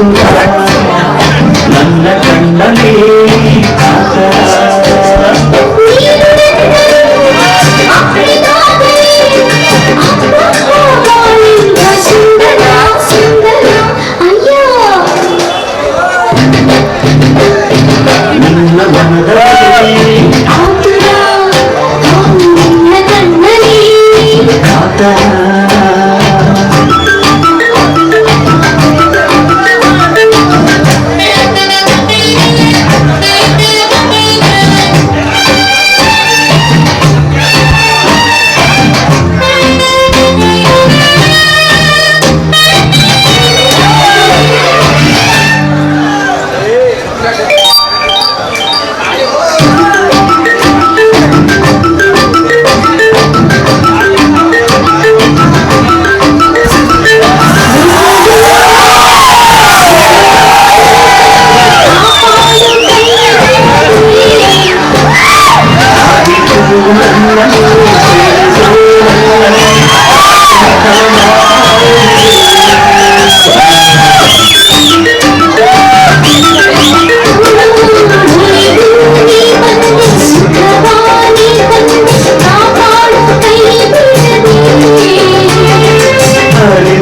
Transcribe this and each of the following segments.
ఆతురా నన్న కండలే Another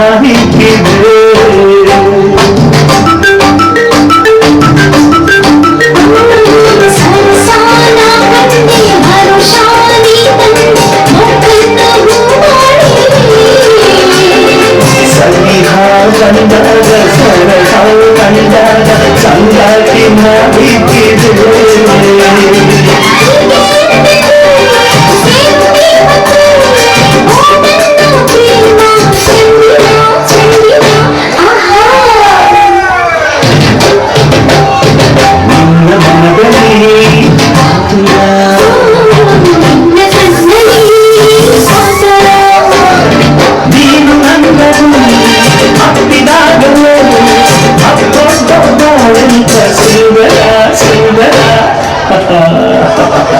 தாவிக்குது கண்டாக சரகால் கண்டாக சந்தாக்கி மாவிக்குது thank